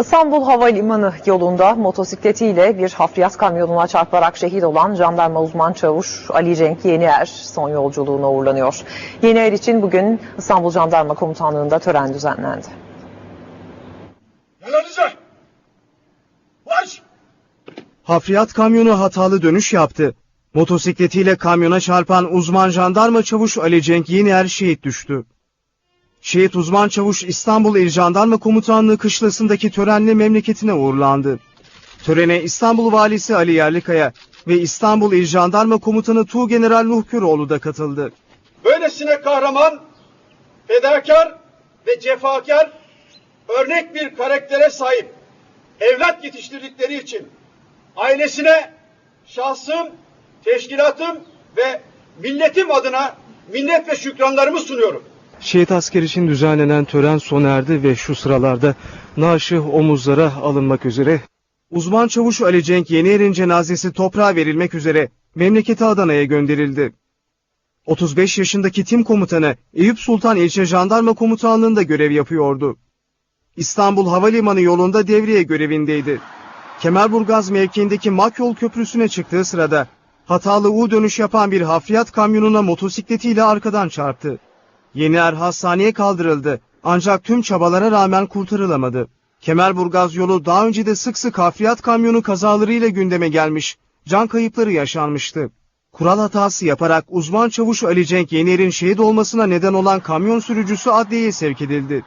İstanbul Havalimanı yolunda motosikletiyle bir hafriyat kamyonuna çarparak şehit olan jandarma uzman çavuş Ali Cenk Yenier son yolculuğuna uğurlanıyor. Yenier için bugün İstanbul Jandarma Komutanlığı'nda tören düzenlendi. Hafriyat kamyonu hatalı dönüş yaptı. Motosikletiyle kamyona çarpan uzman jandarma çavuş Ali Cenk Yener şehit düştü. Şehit uzman çavuş İstanbul İl Jandarma Komutanlığı kışlasındaki törenle memleketine uğurlandı. Törene İstanbul Valisi Ali Yerlikaya ve İstanbul İl Jandarma Komutanı Tuğgeneral Nuh Köroğlu da katıldı. Böylesine kahraman, fedakar ve cefakar, örnek bir karaktere sahip evlat yetiştirdikleri için ailesine şahsım, teşkilatım ve milletim adına minnet ve şükranlarımı sunuyorum. Şehit asker için düzenlenen tören sona erdi ve şu sıralarda naaşı omuzlara alınmak üzere. Uzman çavuş Ali Cenk Yenier'in cenazesi toprağa verilmek üzere memleketi Adana'ya gönderildi. 35 yaşındaki tim komutanı Eyüp Sultan İlçe Jandarma Komutanlığı'nda görev yapıyordu. İstanbul Havalimanı yolunda devriye görevindeydi. Kemerburgaz mevkiindeki Makyol Köprüsü'ne çıktığı sırada hatalı U dönüş yapan bir hafriyat kamyonuna motosikletiyle arkadan çarptı. Yenier hastaneye kaldırıldı ancak tüm çabalara rağmen kurtarılamadı. Kemerburgaz yolu daha önce de sık sık hafriyat kamyonu kazalarıyla gündeme gelmiş, can kayıpları yaşanmıştı. Kural hatası yaparak uzman çavuş Ali Cenk Yenier'in şehit olmasına neden olan kamyon sürücüsü adliyeye sevk edildi.